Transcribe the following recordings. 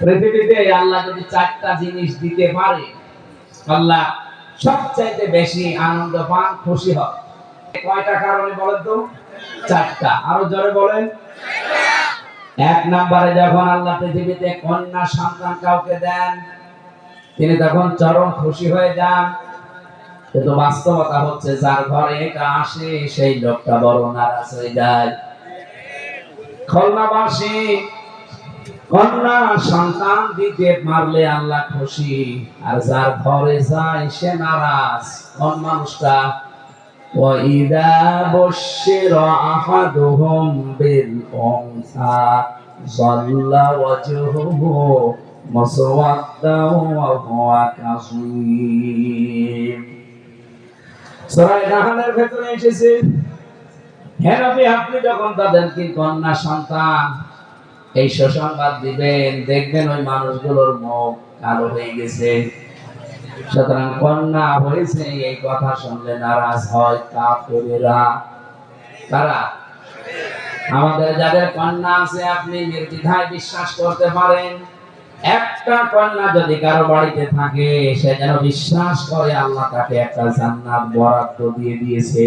পৃথিবীতে আল্লাহ যদি চারটা জিনিস দিতে পারে, আল্লাহ সবচাইতে বেশি আনন্দ পান, খুশি হয় কয়টা কারণে বলেন তো? চারটা। আরও জোরে বলেন। এক নম্বরে যখন আল্লাহ পৃথিবীতে কন্যা সন্তান কাউকে দেন, তিনি তখন চরম খুশি হয়ে যান। কিন্তু বাস্তবতা হচ্ছে, যার ঘরে এটা আসে, সেই লোকটা বড় নারাজ হয়ে যায়। খুলনাবাসী কন্যা সন্তান দিতে পারলে আল্লাহ খুশি আর যার ঘরে যায় সে নারাজ কোন মানুষটা وإذا بشر أحدهم بالأنثى ظل وجهه مسودا وهو كظيم সূরা নাহলের ভেতরে এসেছে হ্যাঁ নবী আপনি যখন তাদেরকে কন্যা সন্তান এই সুসংবাদ দিবেন, দেখবেন ওই মানুষগুলোর মুখ কালো হয়ে গেছে। সুতরাং কন্যা হয়েছে, এই কথা শুনলে নারাজ হয় কাফেরেরা। কারা? আমাদের যাদের কন্যা আছে, আপনি নির্দ্বিধায় বিশ্বাস করতে পারেন। একটা কন্যা যদি কারও বাড়িতে থাকে, সে যেন বিশ্বাস করে আল্লাহ তাকে একটা জান্নাত বরাদ্দ দিয়ে দিয়েছে।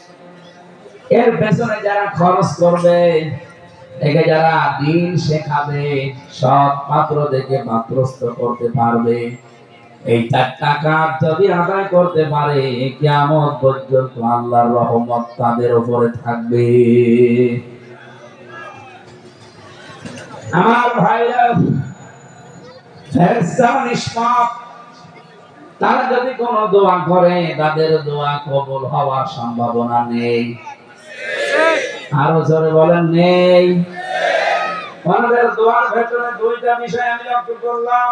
এর পেছনে যারা খরচ করবে, একে যারা দিন শেখাবে পাত্র দেখে পাত্রস্থ করতে পারবে। এই যদি আদায় করতে পারে, কিয়ামত পর্যন্ত আল্লাহর রহমত তাদের উপরে থাকবে। আমার ভাইরা নিষ্পাপ, তারা যদি কোনো দোয়া করে, তাদের দোয়া কবল হওয়ার সম্ভাবনা নেই। আরও জোরে বলেন, নেই। দোয়ার ভেতরে দুইটা বিষয় আমি লক্ষ্য করলাম।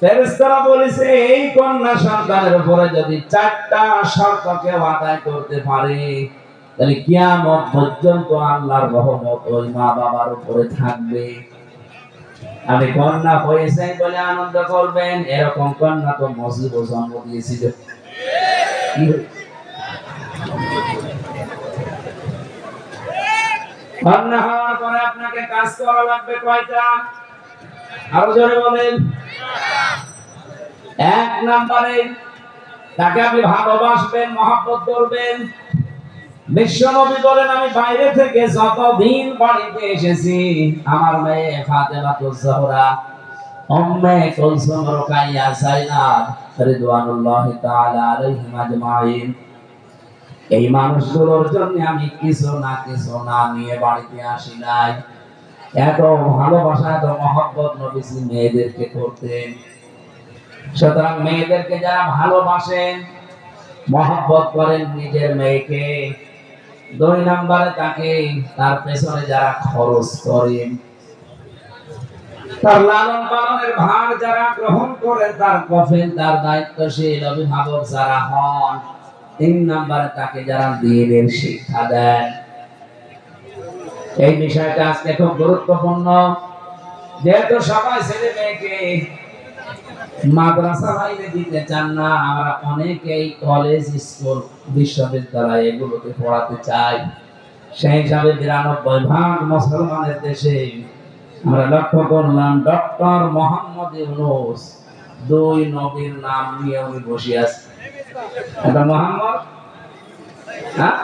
ফেরেশতারা বলেছে, এই কন্যা সন্তানের উপরে যদি চারটা শর্ত কেউ আদায় করতে পারে, তাহলে কিয়ামত পর্যন্ত আল্লাহর রহমত ওই মা বাবার উপরে থাকবে। আমি কন্যা হয়েছে বলে আনন্দ করবেন, এরকম কন্যা তো মসজিদ জন্ম দিয়েছিল। কি কন্যা হওয়ার পরে আপনাকে কাজ করা লাগবে কয়টা? আরও বলেন। এক নম্বরে তাকে আপনি ভালোবাসবেন করবেন। বিশ্বনবী বলেন, আমি বাইরে থেকে যতদিন বাড়িতে এসেছি, আমার মেয়ে ফাতেমা তুজহরা উম্মে কুলসুম রুকাইয়া জাইনাব রিদওয়ানুল্লাহি তাআলা আলাইহিম আজমাইন। এই মানুষগুলোর জন্য আমি কিছু না কিছু না নিয়ে বাড়িতে আসি নাই। এত ভালোবাসা, এত মহব্বত নবীজি মেয়েদেরকে করতেন। সুতরাং মেয়েদেরকে যারা ভালোবাসেন, মহব্বত করেন নিজের মেয়েকে, দুই নম্বরে তাকে তার পেছনে যারা খরচ করেন, তার লালন পালনের ভার যারা গ্রহণ করেন, তার কফেন, তার দায়িত্বশীল অভিভাবক যারা হন তিন তাকে যারা দিনের শিক্ষা দেন। এই বিষয়টা আজকে খুব গুরুত্বপূর্ণ। যেহেতু সবাই ছেলে মেয়েকে মাদ্রাসা লাইনে দিতে চান না, আমরা অনেকেই কলেজ, স্কুল, বিশ্ববিদ্যালয় এগুলোতে পড়াতে চাই। সেই হিসাবে বিরানব্বই ভাগ মুসলমানের দেশে আমরা লক্ষ্য করলাম ডক্টর মোহাম্মদ ইউনুস দুই নবীর নাম নিয়ে উনি বসে আছে। এটা মোহাম্মদ? হ্যাঁ?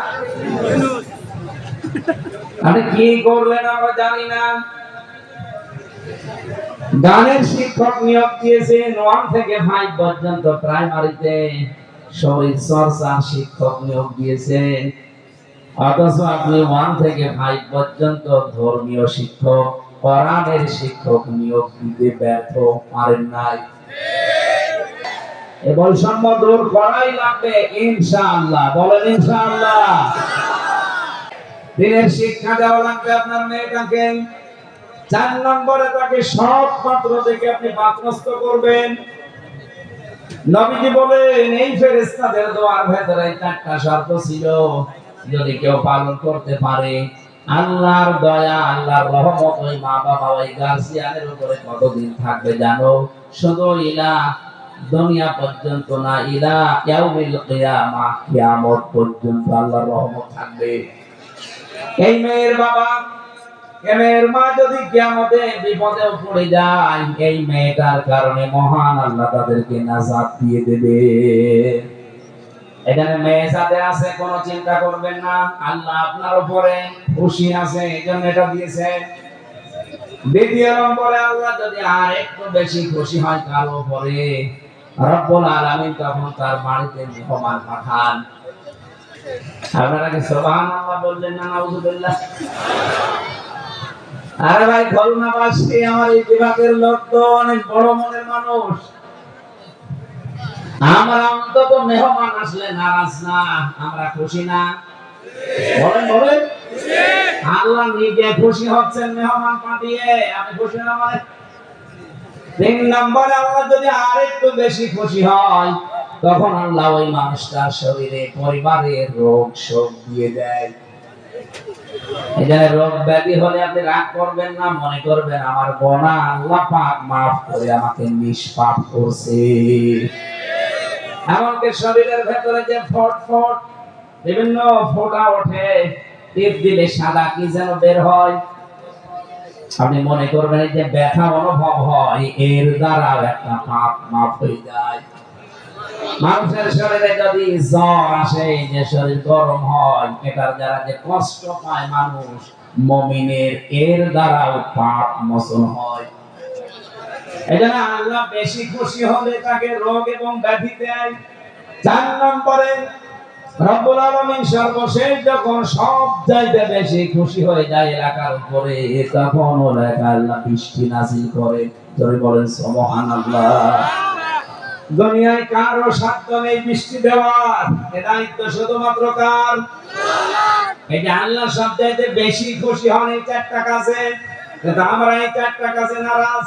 আপনি কি করলেন আমরা জানি না। গানের শিক্ষক নিয়োগ দিয়েছে ওয়ান থেকে ফাইভ পর্যন্ত প্রাইমারিতে শরীর চর্চার শিক্ষক নিয়োগ দিয়েছেন অথচ আপনি ওয়ান থেকে ফাইভ পর্যন্ত ধর্মীয় শিক্ষক। কোরআনের শিক্ষক নিয়োগ দিতে ব্যর্থ পারেন নাই। এ বৈষম্য দূর করাই লাগবে, ইনশাআল্লাহ। বলেন ইনশাআল্লাহ। দিনের শিক্ষা দেওয়া লাগবে আপনার মেয়েটাকে। চার নম্বরে তাকে সব পাত্র থেকে আপনি করবেন। নবীজি বলেন, এই ফেরেস্তাদের দোয়ার ভেতরে চারটা শর্ত ছিল। যদি কেউ পালন করতে পারে আল্লাহর দয়া, আল্লাহর রহমত ওই মা বাবা ওই গার্জিয়ানের উপরে কতদিন থাকবে জানো? শুধু ইলা দুনিয়া পর্যন্ত না, ইলা ইয়াউমিল কিয়ামা, কিয়ামত পর্যন্ত আল্লাহর রহমত থাকবে। এই মেয়ের বাবা মেয়ের মা যদি কিয়ামতে বিপদে পড়ে যায়, এই মেয়েটার কারণে মহান আল্লাহ তাদেরকে নাজাত দিয়ে দেবে। এখানে আছে চিন্তা করবেন না। আল্লাহ আপনার উপরে খুশি আছে এটা দিয়েছে। দ্বিতীয় নম্বরে আল্লাহ যদি আর একটু বেশি খুশি হয় উপরে রব্বুল আলামিন তখন তার বাড়িতে মেহমান পাঠান। আপনারা কি বললেন না, নাউজুবিল্লাহ? আরে ভাই আমার এই বিভাগের লোক তো অনেক বড় মনের মানুষ। মানে? তখন আল্লাহ ওই মানুষটার শরীরে পরিবারের রোগ শোক দিয়ে দেয়। এখানে রোগ ব্যাধি হলে আপনি রাগ করবেন না, মনে করবেন, আমার বোনা আল্লাহ পাক মাফ করে আমাকে নিষ্পাপ করছে। এমনকি শরীরের ভেতরে যে ফট ফট, বিভিন্ন ফোঁটা ওঠে, টিপ দিলে সাদা কি যেন বের হয়? আপনি মনে করবেন যে ব্যথা অনুভব হয়, এর দ্বারা একটা পাপ মাফ হয়ে যায়। মানুষের শরীরে যদি জ্বর আসে যে শরীর গরম হয়, এটার দ্বারা যে কষ্ট পায় মানুষ, মমিনের এর দ্বারাও পাপ মোচন হয়। এজন্য আল্লাহ বেশি খুশি হলে তাকে রোগ এবং ব্যাধি দেয়। চার নম্বরে রব্বুল সর্বশেষ যখন সব চাইতে বেশি খুশি হয়ে যায় এলাকার উপরে তখন এলাকা আল্লাহ বৃষ্টি করে। বলেন, সুবহানাল্লাহ। দুনিয়ায় কারও সাধ্য নেই বৃষ্টি দেওয়ার। এ দায়িত্ব শুধুমাত্র কার? এই যে আল্লাহ সব চাইতে বেশি খুশি হন এই চারটা কাজে। আমরা এই চারটা কাজে নারাজ।